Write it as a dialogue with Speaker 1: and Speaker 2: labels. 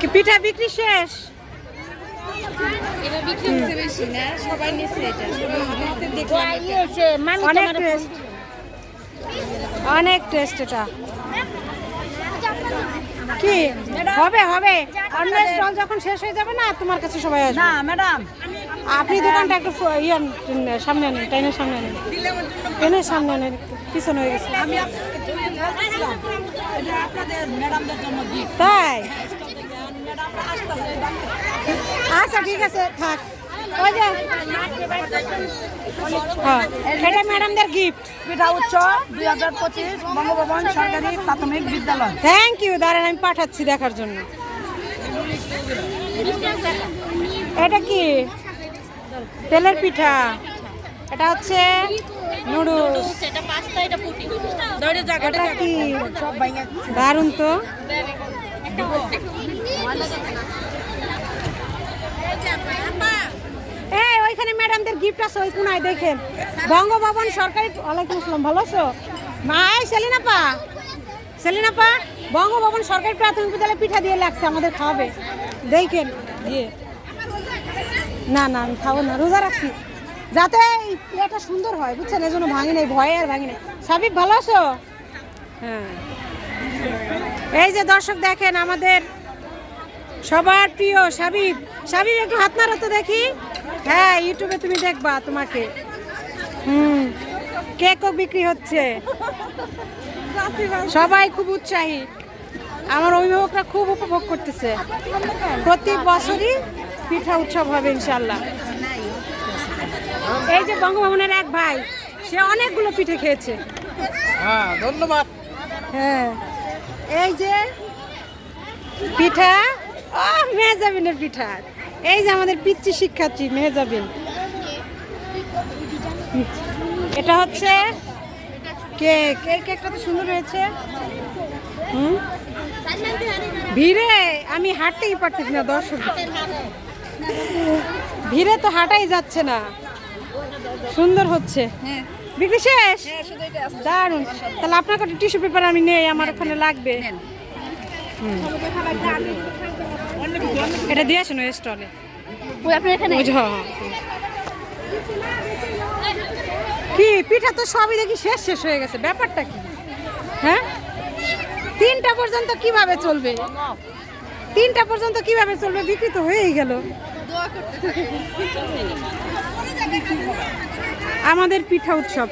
Speaker 1: কি পিঠা বিক্রি শেষ। অনেক টেস্ট অনেক টেস্ট এটা। কি? হবে হবে। অন্য স্টল যখন শেষ হয়ে যাবে না তোমার কাছে সবাই আসবে।
Speaker 2: না ম্যাডাম
Speaker 1: আপনি দোকানটা একটু ফ- ইয়ে সামনে আনেন ট্রেনের সামনে আনেন। ট্রেনের সামনে আনেন পিছনে হয়ে গেছে।
Speaker 2: আমি আপনাকে তুমি বলতেছিলাম এটা আপনাদের ম্যাডামদের জন্য গিফট
Speaker 1: তাই
Speaker 2: ম্যাডাম আসতেছে
Speaker 1: আচ্ছা ঠিক আছে থাক। ওই যে হ্যাঁ, এটা ম্যাডামদের গিফট
Speaker 2: পিঠা উৎসব দুই হাজার পঁচিশ বঙ্গভবন সরকারি প্রাথমিক বিদ্যালয়।
Speaker 1: থ্যাংক ইউ দাঁড়ান আমি পাঠাচ্ছি দেখার জন্য। এটা কি? তেলের পিঠা। এটা হচ্ছে
Speaker 2: সব
Speaker 1: তো। এই, ওইখানে ম্যাডামদের গিফট আছে, ওই কোনায় দেখেন। বঙ্গভবন সরকারি ওয়ালাইকুম আসসালাম, ভালো আছো? মা এই সেলিনা পা সেলিনা বঙ্গভবন সরকারি প্রাথমিক বিদ্যালয়ে পিঠা দিয়ে লাগছে, আমাদের খাওয়াবে। দেখেন দিয়ে না না, আমি খাব না, রোজা রাখছি। যাতে এই প্লেটটা সুন্দর হয়, বুঝছেন? এই জন্য ভাঙি নাই, ভয়ে আর ভাঙি নাই। সাবিক, ভালো আছো? হ্যাঁ। এই যে দর্শক দেখেন, আমাদের সবার প্রিয় সাবিব সাবিব একটু হাত নাড়ো তো দেখি। হ্যাঁ ইউটিউবে তুমি দেখবা তোমাকে। হুম কেকও বিক্রি হচ্ছে। সবাই খুব উৎসাহী। আমার অভিভাবকরা খুব উপভোগ করতেছে। প্রতি বছরই পিঠা উৎসব হবে ইনশাল্লাহ এই যে বঙ্গভবনের এক ভাই সে অনেকগুলো পিঠে খেয়েছে।
Speaker 3: হ্যাঁ ধন্যবাদ।
Speaker 1: হ্যাঁ এই যে পিঠা মেহজাবিনের পিঠা। এই যে আমাদের পিচ্ছি শিক্ষার্থী মেহজাবিন। এটা হচ্ছে কেক। এই কেকটা তো সুন্দর হয়েছে। হুম? ভিড়ে? আমি হাঁটতেই পারতেছি না দর্শক। ভিড়ে তো হাঁটাই যাচ্ছে না। সুন্দর হচ্ছে।
Speaker 4: হ্যাঁ।
Speaker 1: বিক্রি শেষ?
Speaker 4: হ্যাঁ
Speaker 1: দারুণ তাহলে আপনার কাছে টিস্যু পেপার আমি নেই আমার ওখানে লাগবে। এটা দিয়ে আসুন ওই স্টলে
Speaker 4: ওই আপনার এখানে?
Speaker 1: ওই যে, হ্যাঁ, হ্যাঁ। কি পিঠা তো সবই দেখি শেষ শেষ হয়ে গেছে। ব্যাপারটা কি? হ্যাঁ? তিনটা পর্যন্ত কীভাবে চলবে? তিনটা পর্যন্ত কীভাবে চলবে? বিক্রি তো হয়েই গেল। আমাদের পিঠা উৎসব।